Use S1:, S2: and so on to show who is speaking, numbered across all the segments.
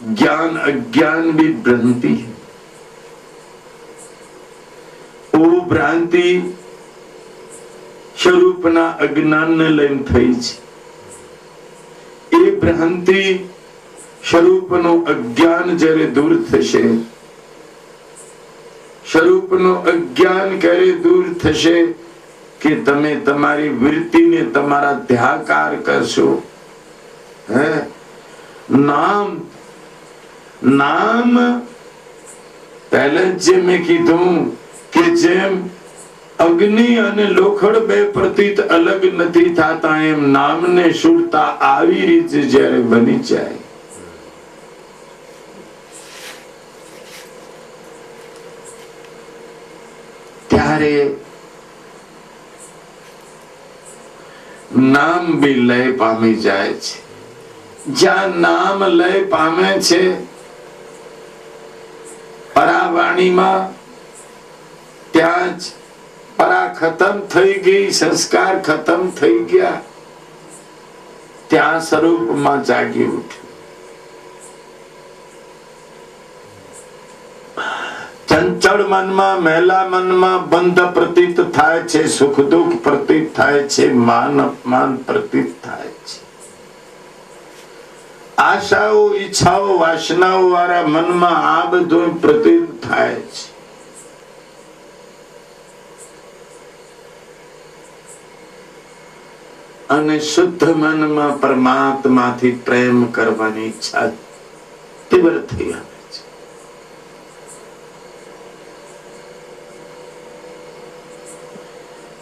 S1: અજ્ઞાન બી ભ્રાંતિ ઓ ભ્રાંતિ સ્વરૂપના અજ્ઞાનને લઈને થઈ છે એ ભ્રાંતિ સ્વરૂપનું અજ્ઞાન જ્યારે દૂર થશે સ્વરૂપનું અજ્ઞાન ક્યારે દૂર થશે કે તમે તમારી વૃત્તિને તમારા ધ્યાકાર કરશો હે નામ નામ પહેલે જે મેં કીધું કે જેમ અગ્નિ અને લોખંડ બે પ્રતીત અલગ નથી થતા, એમ નામને શુરતા આવી રીતે જ્યારે બની જાય. ત્યારે નામ બી લય પામી જાય છે. જ્યાં નામ લય પામે છે પરાવાણીમાં ત્યાં જ પરા ખતમ થઈ ગઈ, સંસ્કાર ખતમ થઈ ગયા. ત્યાં સ્વરૂપમાં જાગી ઉઠ્યું. ચંચળ મનમાં, મહેલા મનમાં બંધ પ્રતીત થાય છે, સુખ દુઃખ પ્રતીત થાય છે, માન અપમાન પ્રતીત થાય આશાઓ, ઈચ્છાઓ, વાસનાઓ વાળા મનમાં આ બધું પ્રતીત થાય છે. અને શુદ્ધ મનમાં પરમાત્માથી પ્રેમ કરવાની ઈચ્છા તીવ્ર થઈ આવે છે.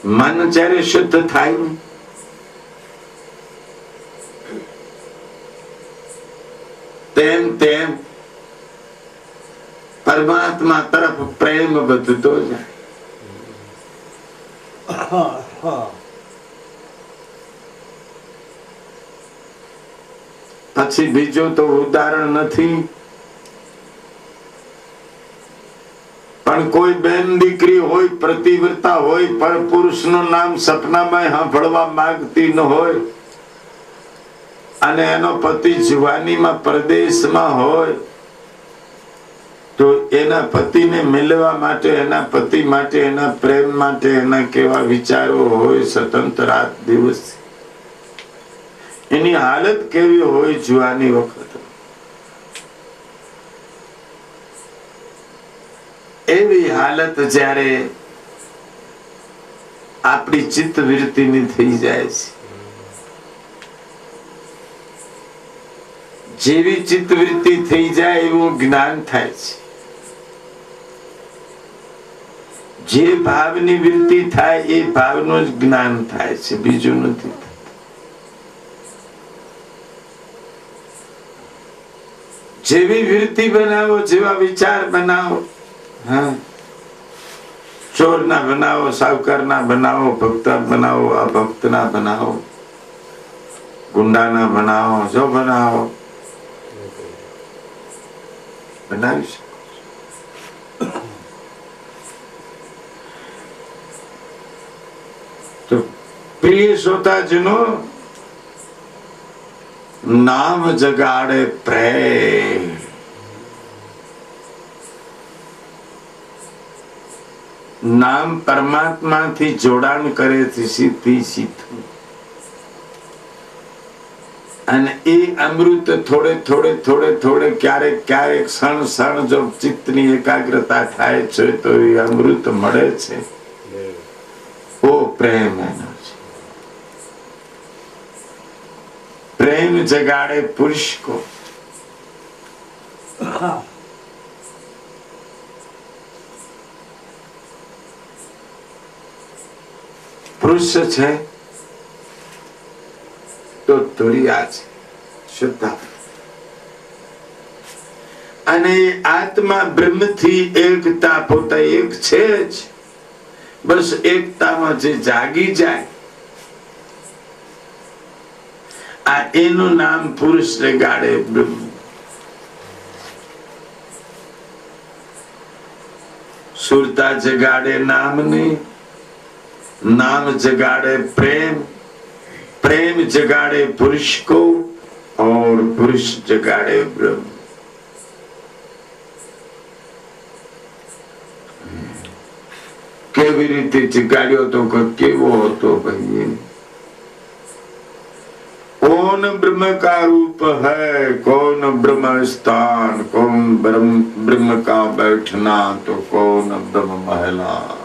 S1: મન જયારે શુદ્ધ થાય ને તેમ તેમ પરમાત્મા તરફ પ્રેમ વધતો જાય. પછી બીજું તો ઉદાહરણ નથી. પણ કોઈ બેન દીકરી હોય પ્રતિવ્રતા હોય પર પુરુષનું નામ સપનામાં સાંભળવા માંગતી ન હોય. અને એનો પતિ જુવાનીમાં પરદેશમાં હોય, તો એના પતિને મિલવા માટે, એના પતિ માટે, એના પ્રેમ માટે એના કેવા વિચારો હોય સ્વતંત્ર રાત દિવસ. એની હાલત કેવી હોય જુવાની વખત. એવી હાલત જ્યારે આપણી ચિત્ત વૃત્તિની થઈ જાય છે. જેવી ચિત્તવૃત્તિ થઈ જાય એવું જ્ઞાન થાય છે. જે ભાવની વૃત્તિ થાય એ ભાવનું જ જ્ઞાન થાય છે, બીજું નથી જેવી વૃત્તિ બનાવો, જેવા વિચાર બનાવો, હા. ચોર ના બનાવો સાવકાર ના બનાવો ભક્ત બનાવો અભક્ત ના બનાવો ગુંડા ના બનાવો, જો બનાવો. બનાવી શકો તો પ્રિય નામ જગાડે પ્રેમ નામ પરમાત્માથી જોડાણ કરે છે સીધી સીધું અને એ અમૃત થોડે થોડે થોડે થોડે ક્યારેક ક્યારેક ક્ષણ ક્ષણ જો ચિત્તની એકાગ્રતા થાય છે તો એ અમૃત મળે છે. ઓ પ્રેમ એનો છે. પ્રેમ જગાડે પુરુષ કો પુરુષ છે? ધૂરી આ છે શુદ્ધ. અને આત્મા બ્રહ્મથી એકતા પોતા એક છે જ. બસ એકતામાં જે જાગી જાય, આ એનું નામ પુરુષ ને ગાળે બ્રહ્મ. સુરતા જગાડે નામ ને નામ જગાડે પ્રેમ. प्रेम जगाड़े पुरुष को और पुरुष जगाड़े ब्रह्म। केवी रीते जगाड़ियो तो केव तो भैया कौन ब्रह्म का रूप है, कौन ब्रह्म स्थान, कौन ब्रह्म ब्रह्म का बैठना तो कौन ब्रह्म महिला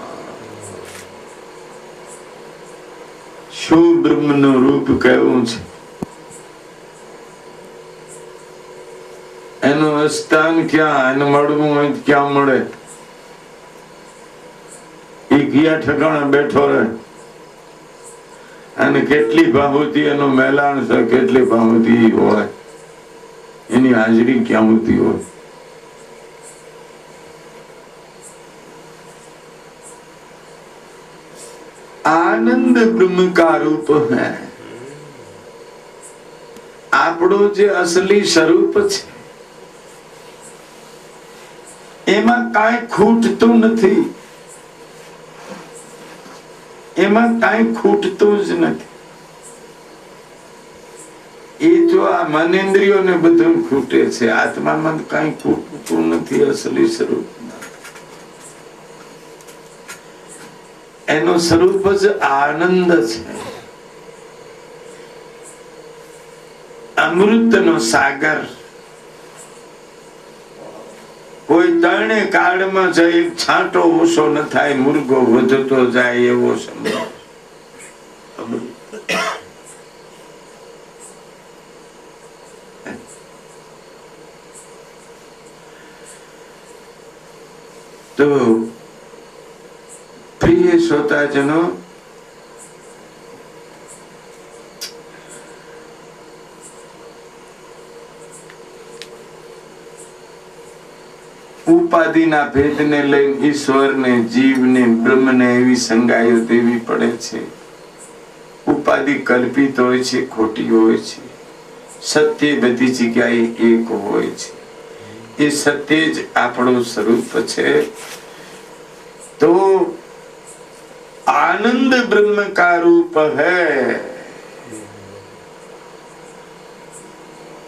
S1: શું બ્રહ્મનું રૂપ કેવું છે એનું સ્થાન ક્યાં એનું મળવું ક્યાં મળે એ ક્યાં ઠેકાણે બેઠો રહે અને કેટલી ભાવતી એનું મેલાણ છે કેટલી ભાવતી હોય એની હાજરી ક્યાં હોતી હોય આનંદ બ્રહ્મ કા રૂપ હે. આપણો જે અસલી સ્વરૂપ છે, એમાં કઈ ખૂટતું નથી. એમાં કઈ ખૂટતું જ નથી. એ જો આ મનેન્દ્રિયોને બધું ખૂટે છે, આત્મામાં કઈ કાંઈ ખૂટતું નથી અસલી સ્વરૂપ. એનું સ્વરૂપ જ આનંદ છે. અમૃતનો સાગર. કોઈ ત્રણે કાળમાં એક છાંટો ઓછો ન થાય, મુર્ગો વધતો જાય એવો સમય. તો શ્રોતાજનો ઉપાધિના ભેદને લઈને ઈશ્વરને, જીવને, બ્રહ્મને એવી સંગાયો દેવી પડે છે. ઉપાધિ કલ્પિત હોય છે, ખોટી હોય છે. સત્ય બધી જગ્યાએ એક હોય છે. એ સત્ય જ આપણું સ્વરૂપ છે. તો आनंद ब्रह्म का रूप है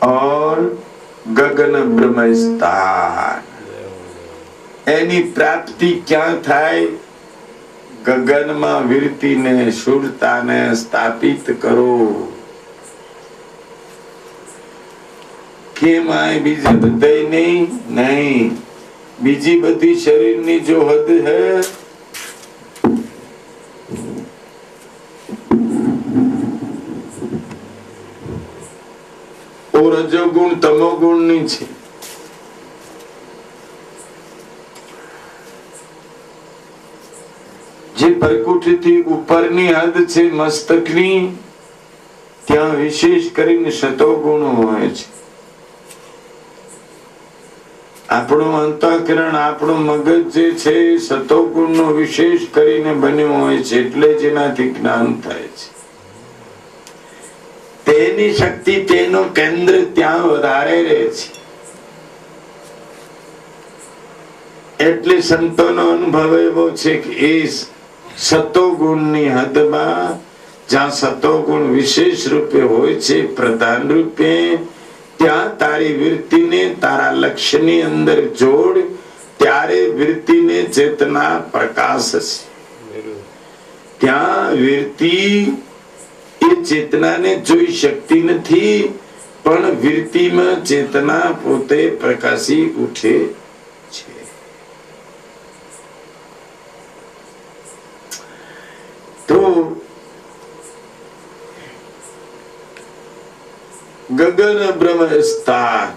S1: और ગગન બ્રહ્મ સ્થાન એની પ્રાપ્તિ ક્યાં થાય ગગનમાં વિરતીને શુરતાને સ્થાપિત કરો કેમ આય બીજે બધા નહીં નહીં બીજી બધી શરીરની જો હદ હે રજોગુણ તમોગુણની છે. જે પરકુટીથી ઉપરની હદ છે મસ્તકની, ત્યાં વિશેષ કરીને ગુણ હોય છે. આપણું અંતઃકરણ, આપણું મગજ જે છે સતો ગુણ નો વિશેષ કરીને બન્યું હોય છે, એટલે જેનાથી જ્ઞાન થાય છે. તેની શક્તિ તેનું કેન્દ્ર ત્યાં વધારે રહે છે. એટલે સંતોનો અનુભવ એવો છે કે એ સતોગુણની હદમાં જ્યાં સતોગુણ વિશેષ રૂપે હોય છે પ્રધાન રૂપે ત્યાં તારી વૃત્તિને તારા લક્ષ્યની અંદર જોડ ત્યારે વૃત્તિને ચેતના પ્રકાશ છે ત્યાં વૃત્તિ ચેતનાને જોઈ શકતી નથી, પણ વૃત્તિમાં ચેતના પોતે પ્રકાશી ઉઠે છે. તો ગગન બ્રહ્મ સ્થાન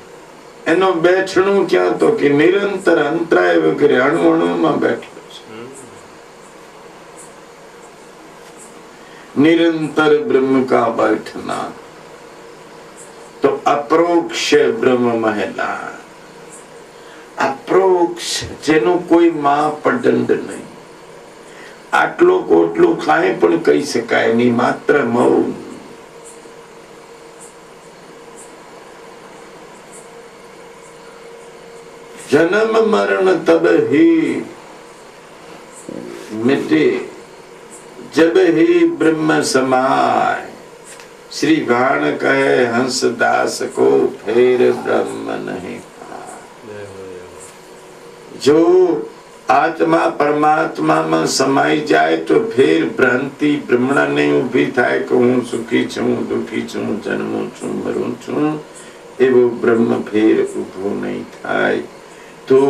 S1: એનો બેઠણું ક્યાં તો કે નિરંતર અંતરાય વગેરે અણુ અણુમાં બેઠો છે निरंतर ब्रह्म का बैठना तो अप्रोक्ष ब्रह्म महिला અપ્રોક્ષ જેનું કોઈ માપદંડ નહીં આટલો કોટલું કાંઈ પણ કહી શકાય નહીં માત્ર મૌન જન્મ મરણ તબ ही मिटे जब ही ब्रह्म समाय श्री भाण कहे हंस दास को फिर ब्रह्म नहीं पाए जो આત્મા પરમાત્મામાં સમાઈ જાય તો ફેર ભ્રાંતિ ભ્રમણા નહીં ઊભી થાય કે હું સુખી છું હું દુઃખી છું હું જન્મું છું મરું છું એવો બ્રહ્મ ફેર ઊભો નહીં થાય તો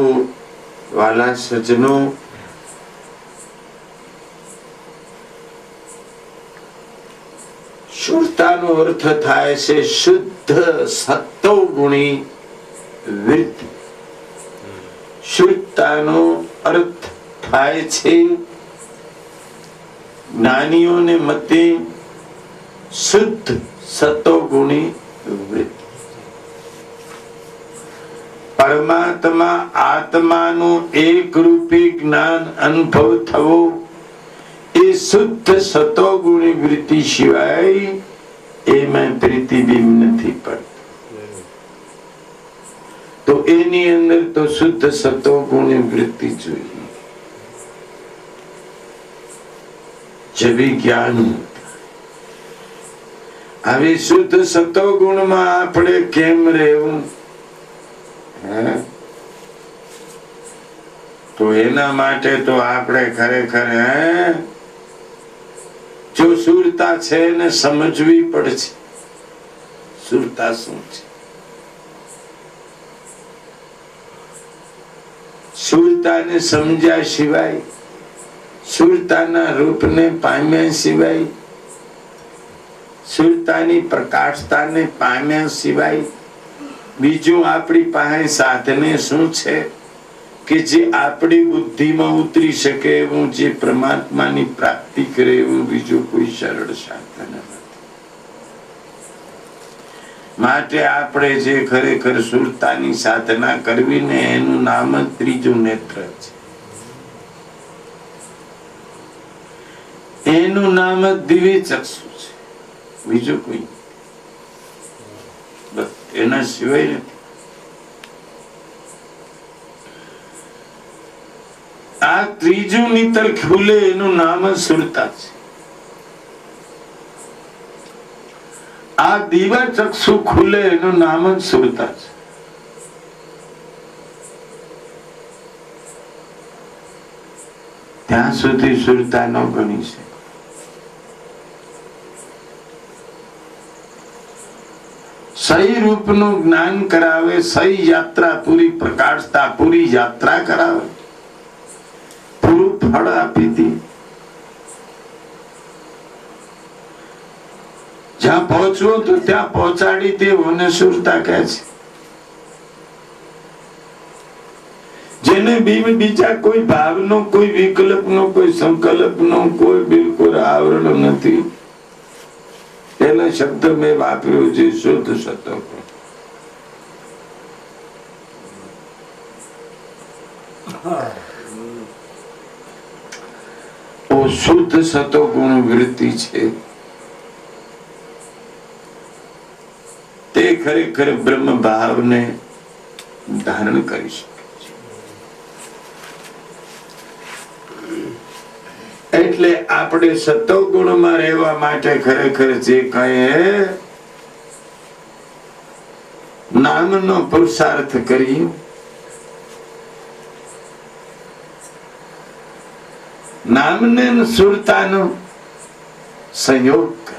S1: વાલા સજનો શુદ્ધતાનો અર્થ થાય છે શુદ્ધ સત્તો ગુણી વૃત્તિ શુદ્ધતાનો અર્થ થાય છે જ્ઞાનીઓને મતે શુદ્ધ સત્વગુણી વૃત્તિ પરમાત્મા આત્માનું એક રૂપી જ્ઞાન અનુભવ થવો એ શુદ્ધ સતોગુણી વૃત્તિ સિવાય એમાં પ્રતિબિંબ નથી પડતું તો એની અંદર તો શુદ્ધ સતોગુણી વૃત્તિ જોઈએ આપણે કેમ રહેવું હે? તો એના માટે તો આપણે ખરેખર હે જો સુરતા છે એને સમજવી પડશે. સુરતા શું છે? સુરતાને સમજ્યા સિવાય, સુરતાના રૂપને પામ્યા સિવાય, સુરતાની પ્રકાશતાને પામ્યા સિવાય, બીજું આપણી પાસે સાધને શું છે? કે જે આપણી બુદ્ધિમાં ઉતરી શકે એવું, જે પરમાત્માની પ્રાપ્તિ કરે એવું બીજું કોઈ સરળ સાધન માટે આપણે જે ખરેખર સુરતાની સાધના કરવી ને એનું નામ જ ત્રીજું નેત્ર છે. એનું નામ જ દિવ્ય ચક્ષુ છે. બીજું કોઈ એના સિવાય નથી. આ ત્રીજું નીતર ખુલે એનું નામ સુરતા છે. આ દીવા ચક્ષુ ખુલે એનું નામ જ સુરતા છે. ત્યાં સુધી સુરતા ન ગણી છે સહી રૂપનું જ્ઞાન કરાવે, સહી યાત્રા પૂરી પ્રકાશતા, પૂરી યાત્રા કરાવે. ફળ આપી હતી જ્યાં પહોંચવું તો ત્યાં પહોંચાડી મને સુરતા કહે છે. જેને બીજા કોઈ ભાવનો, કોઈ વિકલ્પનો, કોઈ સંકલ્પનો, કોઈ બિલકુલ આવરણ નથી. એનો શબ્દ મેં વાપર્યો છે શુદ્ધ શબ્દ ઓ શુદ્ધ સતો ગુણ વૃત્તિ છે. તે ખરેખર બ્રહ્મ ભાવને ધારણ કરી શકે એટલે આપણે સતો ગુણમાં રહેવા માટે ખરેખર જે કહીએ નામનો પુરુષાર્થ કરીએ. નામને સુરતાનો સંયોગ કરી.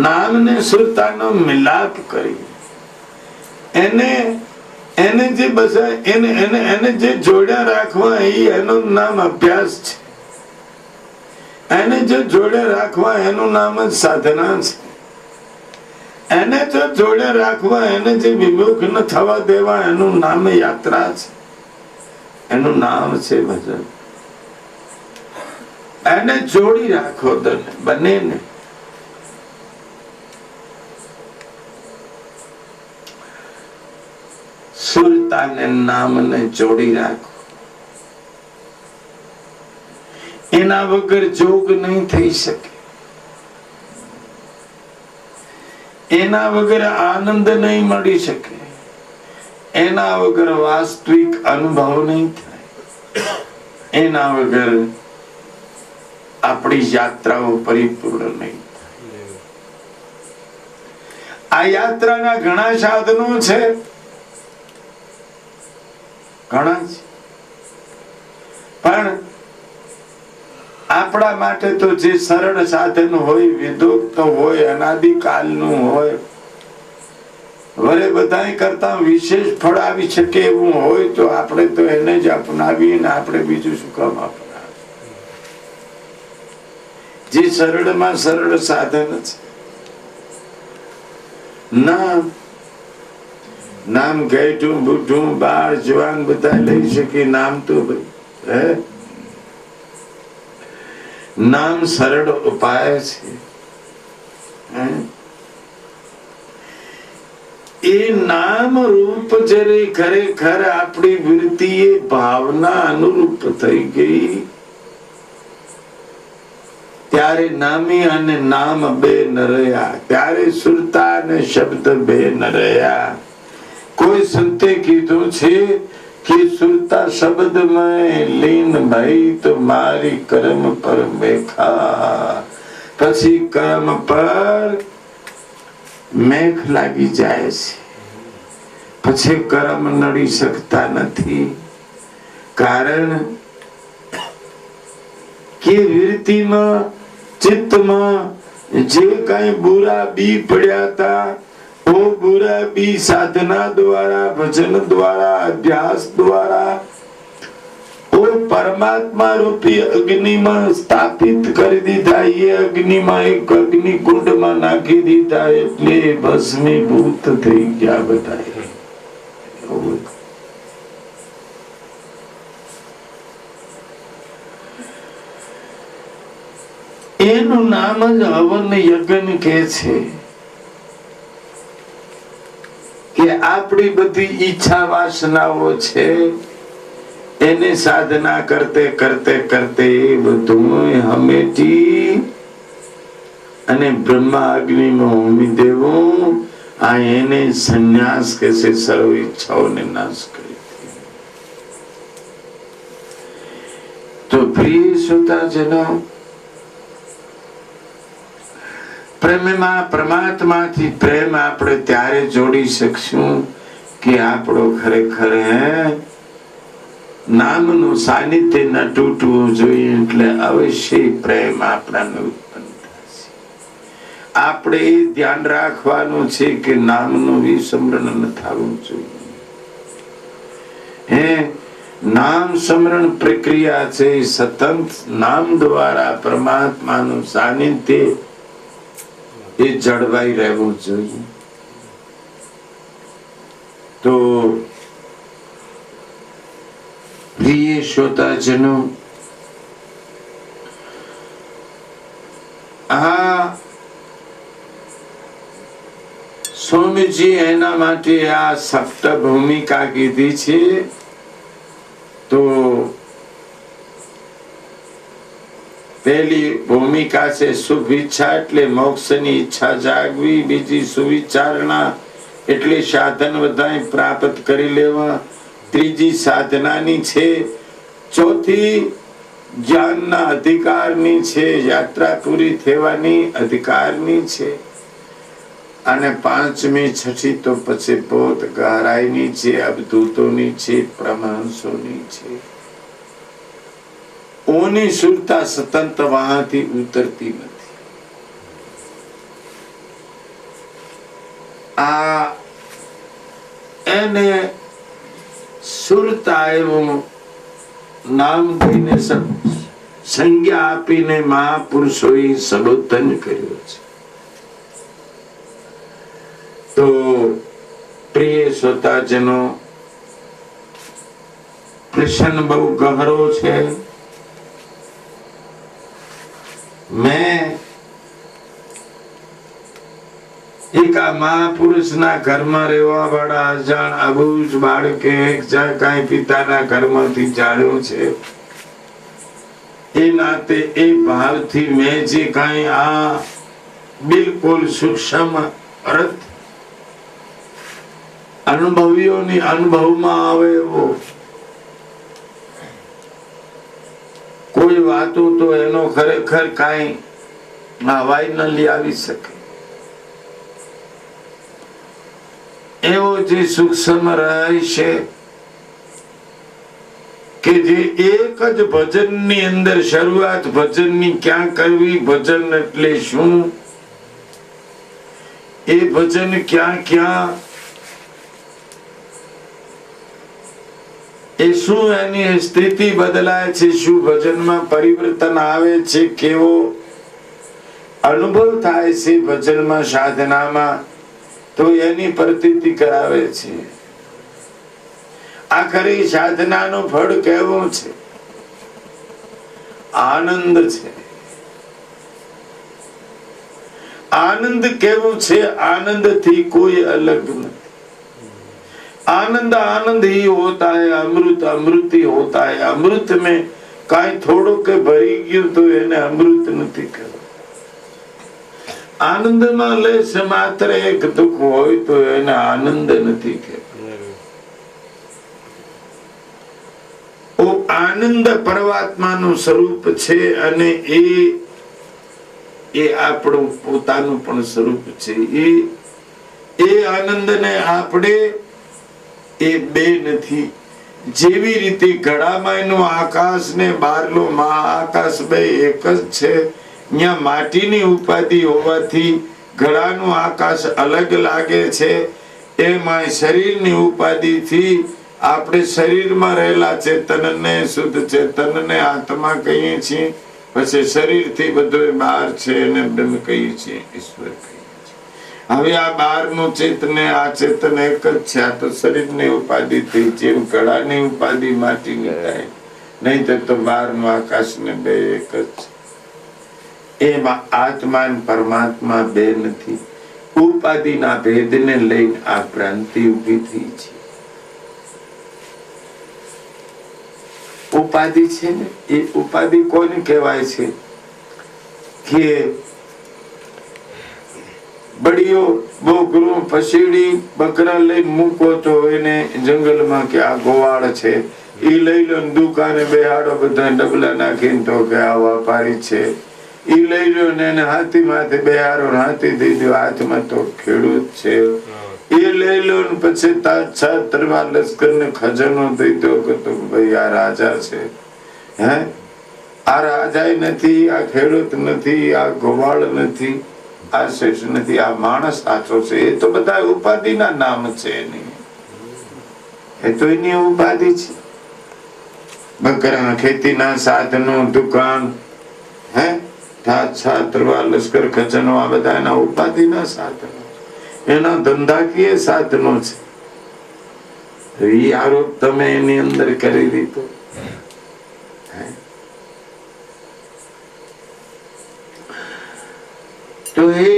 S1: નામને સુરતાનો મિલાપ કરી. એને એને જે બધા એને એને એને જે જોડ્યા રાખવા એ એનું નામ અભ્યાસ છે. એને જો જોડે રાખવા એનું નામ જ સાધના છે. એને જો જોડે રાખવા એને જે વિમુખ ન થવા દેવા એનું નામ યાત્રા છે. એનું નામ છે ભજન. એને જોડી રાખો તને બંનેને. એના વગર જોગ નહીં થઈ શકે. એના વગર આનંદ નહીં મળી શકે. એના વગર વાસ્તવિક અનુભવ નહીં થાય. એના વગર આપણી યાત્રાઓ પરિપૂર્ણ નહીં. આ યાત્રાના ઘણા સાધનો છે. ઘણા છે પણ આપણા માટે તો જે સરળ સાધન હોય વિદુક્ત હોય, અનાદિકાલનું હોય, વરે બધા કરતા વિશેષ ફળ આવી શકે એવું હોય, તો આપણે તો એને જ અપનાવીએ ને આપણે બીજું શું કામ અપનાવીએ? જે સરળમાં સરળ સાધન છે નામ નામ ગેઠું બુઢું બાળ, જવાન બધા લઈ શકે, નામ તો ભાઈ, હે? નામ સરળ ઉપાય છે. એ નામ રૂપ જ્યારે ખરેખર આપણી વૃત્તિ એ ભાવના અનુરૂપ થઈ ગઈ ત્યારે નામી અને નામ બે ન રહ્યા. ત્યારે સુરતા અને શબ્દ બે ન રહ્યા. કોઈ સંતે કીધું છે કે સુરતા શબ્દ મેં લીન ભાઈ તો મારી કર્મ પર મેખા. પછી કર્મ પર મેઘ લાગી જાય છે. પછી કર્મ નડી શકતા નથી. કારણ કે વૃત્તિમાં ચિત્તમાં જે કઈ બુરા બી પડ્યા હતા, ઓ બુરા બી સાધના દ્વારા, ભજન દ્વારા, અભ્યાસ દ્વારા, ઓ પરમાત્મા રૂપી અગ્નિમાં સ્થાપિત કરી દીધા, એ અગ્નિમાં એક અગ્નિ કુંડમાં નાખી દીધા, એટલે ભસ્મીભૂત થઈ ગયા બધા એનું નામ જ હવન યજ્ઞ કે છે કે આપણી બધી ઈચ્છા વાસનાઓ છે, એને સાધના કરતે કરતે કરતે બધું હમેટી અને બ્રહ્મા અગ્નિમાં હોમી દેવું, આ એને સંન્યાસ કે છે, સર્વ ઈચ્છાઓને નાશ કરી તો પ્રિય શ્રોતાજનો પ્રેમમાં, પરમાત્માથી પ્રેમ આપણે ત્યારે જોડી શકશું કે આપણો ખરેખર નામનું સાનિધ્ય ન તૂટવું જોઈએ એટલે અવશ્ય પ્રેમ આપણાને ઉત્પન્ન થશે. આપણે એ ધ્યાન રાખવાનું છે કે નામનું વિસ્મરણ ન થવું જોઈએ. હે, નામ સ્મરણ પ્રક્રિયા છે, સતત નામ દ્વારા પરમાત્માનું સાનિધ્ય એ જળવાઈ રહેવું જોઈએ. તો પ્રિય શ્રોતાજનો, આ સ્વામીજી એના માટે આ સપ્ત ભૂમિકા કીધી છે. તો પહેલી ભૂમિકા છે શુભ ઈચ્છા એટલે મોક્ષની ઈચ્છા જાગવી, બીજી સુવિચારણા એટલે સાધન બધા પ્રાપ્ત કરી લેવા. ત્રીજી સાધનાની છે, ચોથી જ્ઞાનના અધિકારની છે, યાત્રા પૂરી થવાની અધિકારની છે. અને પાંચમી છઠ્ઠી તો પછી બોધ ગહરાઈની છે અબદૂતોની છે પ્રમાણસોની છે. ઓની સુરતા સતંત વહાથી ઉતરતી નથી. આ એને સુરતા એવું નામ દઈને સંજ્ઞા આપીને મહાપુરુષોએ સંબોધન કર્યું છે. તો પ્રિય શ્રોતાજનો પ્રશ્ન બહુ ગહરો છે. મેં એકા મહાપુરુષના ઘરમાં રહેવા વાળા અજાણ અબુજ બાળકે કઈ પિતાના ઘરમાંથી જાણ્યો છે. એ નાતે એ ભાવથી મેં જે કઈ આ બિલકુલ સૂક્ષ્મ અર્થ અનુભવીઓની અનુભવમાં આવે એવો કોઈ વાતો તો એનો ખરેખર કાંઈ હવાઈ આવી શકે. એવો જે સૂક્ષ્મ રહસ્ય કે જે એક જ ભજનની અંદર શરૂઆત ભજનની ક્યાં કરવી, ભજન એટલે શું? એ ભજન ક્યાં ક્યાં એ શું એની સ્થિતિ બદલાય છે. શું ભજનમાં પરિવર્તન આવે છે. કેવો અનુભવ થાય છે ભજનમાં સાધનામાં, તો એની પ્રતીતિ કરાવે છે. આખરી સાધનાનું ફળ કેવું છે? આનંદ છે. આનંદ કેવું છે? આનંદથી કોઈ અલગ નથી. आनंद आनंद ही होता है अमृत अमृत ही होता है अमृत में કાંઈ થોડું કે ભરી ગયું તો એને અમૃત નથી કહેવાય આનંદમાં લેશ માત્ર એક દુઃખ હોય તો એને આનંદ નથી કહેવાય ઓ આનંદ પરમાત્માનું સ્વરૂપ છે અને એ એ આપણું પોતાનું પણ સ્વરૂપ છે એ એ આનંદને આપણે એ બે નથી. જેવી રીતે ઘડામાં એનો આકાશ ને બારલો મહાઆકાશ બે એક જ છે, ત્યાં માટીની ઉપાધિ હોવાથી ઘડાનું આકાશ અલગ લાગે છે. એમાં શરીરની ઉપાધિથી આપણે શરીરમાં રહેલા ચેતનને, શુદ્ધ ચેતનને આત્મા કહીએ છીએ. પછી શરીરથી બધું બહાર છે એને બ્રહ્મ કહીએ છીએ, ઈશ્વર હવે આ બારનું ચેતન આ ચેતન એક જ છે. આ તો શરીરની ઉપાધિ થઈ જેમ ઘડાની ઉપાધિ માટી ની થાય. નહીં તો તો બારનું આકાશ ને બે એક જ છે. એમાં આત્મા પરમાત્મા બે નથી. ઉપાધિના ભેદને લઈને આ ભ્રાંતિ ઊભી થઈ છે. ઉપાધિ છે ને? એ ઉપાધિ કોને કહેવાય છે? કે બડીઓ બોકરું પસીડી બકરા લઈ મૂકો તો એને જંગલમાં કે આ ગોવાળ છે. એ લઈ લો દુકાને બેહાડો બધા ડબલા નાખીને તો કે આ વેપારી છે. ઈ લઈ લો ને એને હાથી માથે બેહારો હાથી દઈ દો હાથમાં તો ખેડૂત છે. એ લઈ લો ને પછી તાજ છ તરવા લશ્કર ને ખજાનો દઈ દો કે તો ભાઈ આ રાજા છે. હે? આ રાજા નથી આ ખેડૂત નથી આ ગોવાળ નથી. આ શ્રેષ્ઠ નથી આ માણસ સાચો છે, એ તો બધા ઉપાધિના નામ છે એની. એ તો એની ઉપાધિ છે. બકરા ખેતીના સાધનો, દુકાન, હે? છાત્રવા લશ્કર, ખજનો, આ બધા એના ઉપાધિના સાધનો એના ધંધાકીય સાધનો છે. એ આરોપ તમે એની અંદર કરી દીધો. તો એ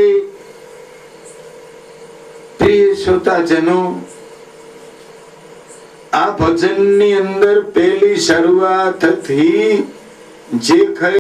S1: પ્રિય શ્રોતાજનો આ ભજનની અંદર પેલી શરૂઆતથી જે ખરી